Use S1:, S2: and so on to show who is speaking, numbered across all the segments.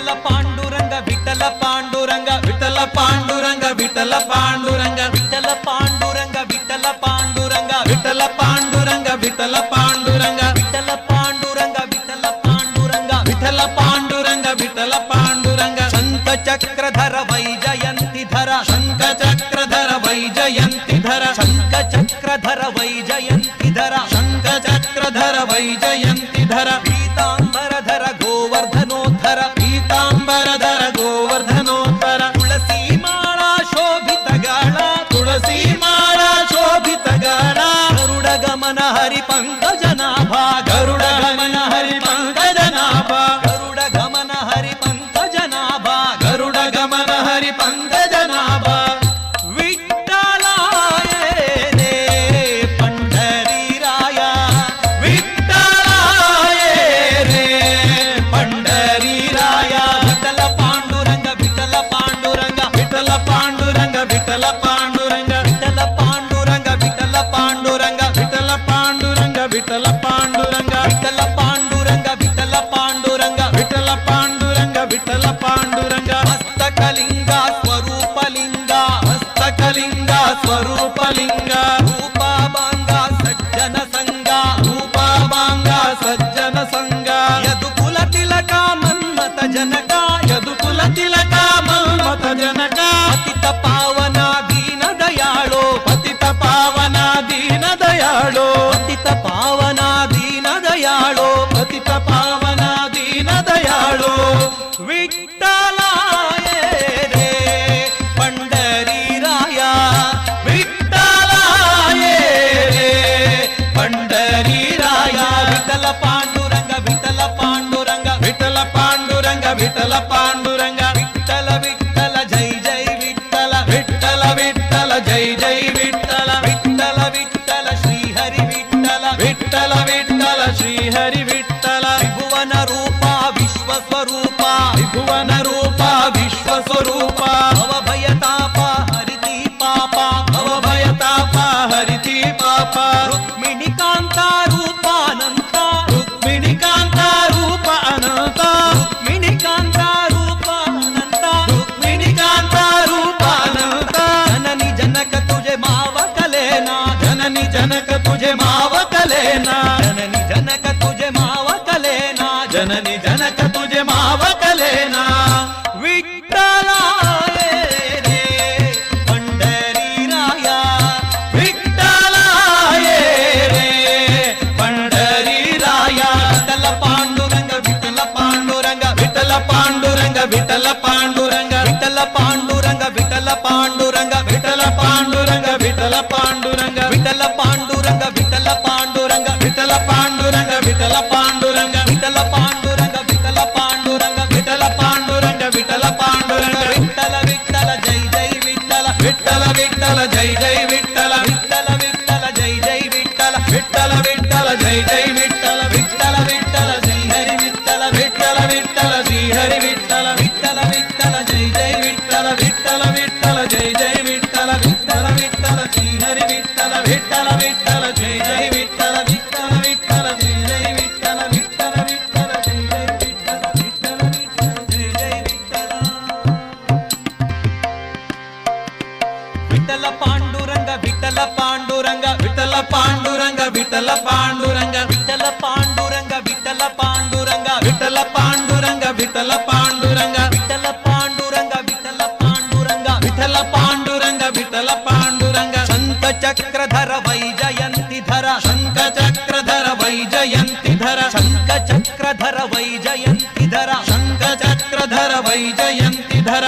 S1: విఠల పాండురంగ విఠల పాండురంగ
S2: విఠల పాండురంగ విఠల పాండురంగ
S1: విఠల పాండురంగ విఠల పాండురంగ
S2: విఠల పాండురంగ విఠల పాండురంగ
S1: విఠల పాండురంగ విఠల పాండురంగ
S2: విఠల పాండురంగ విఠల పాండురంగ
S1: శంఖ చక్రధర వైజయంతి ధర
S2: శంఖ చక్రధర వైజయంతి ధర
S1: శంఖ చక్రధర వైజయంతి ధర
S2: శంఖ చక్రధర వైజయంతి ధర
S1: పీతాంబరధర
S2: విఠలపా which
S1: విఠల పాండురంగ విఠల పాండురంగ
S2: విఠల పాండురంగ విఠల పాండురంగ
S1: విఠల పాండురంగ విఠల పాండురంగ
S2: విఠల పాండురంగ విఠల పాండురంగ
S1: విఠల పాండురంగ విఠల పాండురంగ
S2: విఠల పాండురంగ విఠల పాండురంగ
S1: విఠల పాండురంగ విఠల
S2: విఠల
S1: జై జై విఠల
S2: విఠల విఠల జై జై విఠల
S1: విఠల విఠల జై జై విఠల
S2: విఠల విఠల జై జై విఠల
S1: విఠల
S2: శ్రీ హరి విఠల
S1: విఠల విఠల జై జై విఠల
S2: విఠల విఠల జై జై విఠల విఠల విఠల జై జై విఠల విఠల విఠల జై జై విఠల విఠల
S1: పాండురంగ విఠల పాండురంగ
S2: విఠల పాండురంగ విఠల పాండురంగ
S1: విఠల పాండురంగ విఠల పాండురంగ
S2: విఠల పాండురంగ విఠల పాండురంగ
S1: విఠల పాండురంగ విఠల పాండురంగ
S2: విఠల పాండురంగ విఠల పాండురంగ
S1: శంఖ చక్రధర వైజయంతి ధర
S2: శంఖ చక్రధర వైజయంతి ధర
S1: శంఖ చక్రధర వైజయంతి ధర
S2: శంఖ చక్రధర వైజయంతి ధర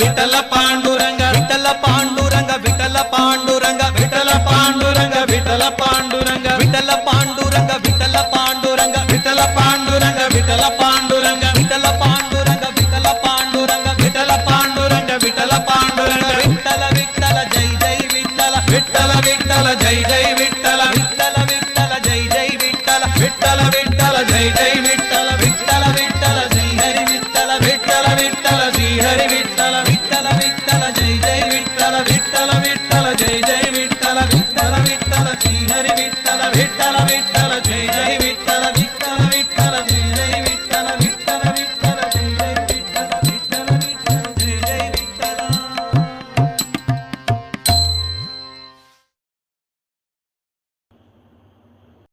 S1: విఠల పాండురంగ విఠల పాండురంగ
S2: విఠల పాండురంగ విఠల పాండురంగ
S1: విఠల పాండురంగ విఠల పాండురంగ
S2: విఠల పాండురంగ విఠల
S1: పాండురంగ
S2: విఠల పాండురంగ విఠల పాండురంగ
S1: విఠల పాండురంగ విఠల పాండురంగ
S2: విఠల పాండురంగ విఠల
S1: విఠల జై జై విఠల
S2: విఠల విఠల జై జై విఠల
S1: విఠల విఠల జై జై విఠల
S2: విఠల విఠల జై జై విఠల
S1: విఠల విఠల